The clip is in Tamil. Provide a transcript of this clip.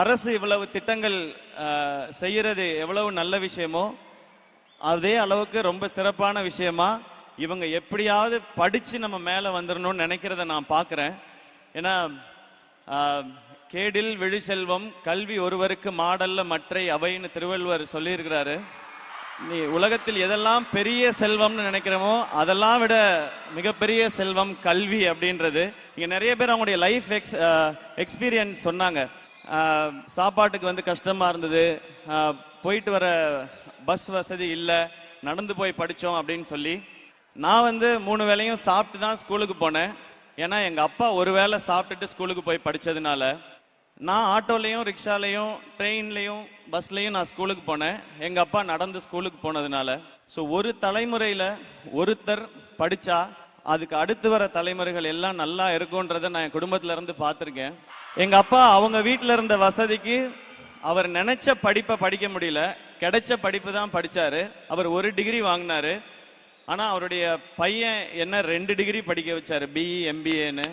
அரசு இவ்வளவு திட்டங்கள் செய்கிறது எவ்வளவு நல்ல விஷயமோ அதே அளவுக்கு ரொம்ப சிறப்பான விஷயமா இவங்க எப்படியாவது படித்து நம்ம மேலே வந்துடணும்னு நினைக்கிறத நான் பார்க்குறேன் ஏன்னா கேடில் விழிசெல்வம் கல்வி ஒருவருக்கு மாடல்ல மற்றை அவைன்னு திருவள்ளுவர் சொல்லியிருக்கிறாரு. நீ உலகத்தில் எதெல்லாம் பெரிய செல்வம்னு நினைக்கிறோமோ அதெல்லாம் விட மிகப்பெரிய செல்வம் கல்வி அப்படின்றது. இங்கே நிறைய பேர் அவங்களுடைய லைஃப் எக்ஸ் எக்ஸ்பீரியன்ஸ் சொன்னாங்க. சாப்பாட்டுக்கு வந்து கஷ்டமாக இருந்தது. போயிட்டு வர பஸ் வசதி இல்லை. நடந்து போய் படித்தோம் அப்படின்னு சொல்லி. நான் வந்து மூணு வேளையும் சாப்பிட்டு தான் ஸ்கூலுக்கு போனேன். ஏன்னா எங்கள் அப்பா ஒரு வேளை சாப்பிட்டுட்டு ஸ்கூலுக்கு போய் படித்ததுனால நான் ஆட்டோலையும் ரிக்ஷாலையும் ட்ரெயின்லையும் பஸ்லையும் நான் ஸ்கூலுக்கு போனேன். எங்கள் அப்பா நடந்து ஸ்கூலுக்கு போனதுனால. ஸோ ஒரு தலைமுறையில் ஒருத்தர் படித்தா அதுக்கு அடுத்து வர தலைமுறைகள் எல்லாம் நல்லா இருக்கும்ன்றதை நான் என் குடும்பத்துல இருந்து பார்த்துருக்கேன். எங்கள் அப்பா அவங்க வீட்டில் இருந்த வசதிக்கு அவர் நினைச்ச படிப்பை படிக்க முடியல. கிடைச்ச படிப்பு தான் படிச்சாரு. அவர் ஒரு டிகிரி வாங்கினாரு. ஆனா அவருடைய பையன் என்ன ரெண்டு டிகிரி படிக்க வச்சாரு. பிஇ எம்பிஏன்னு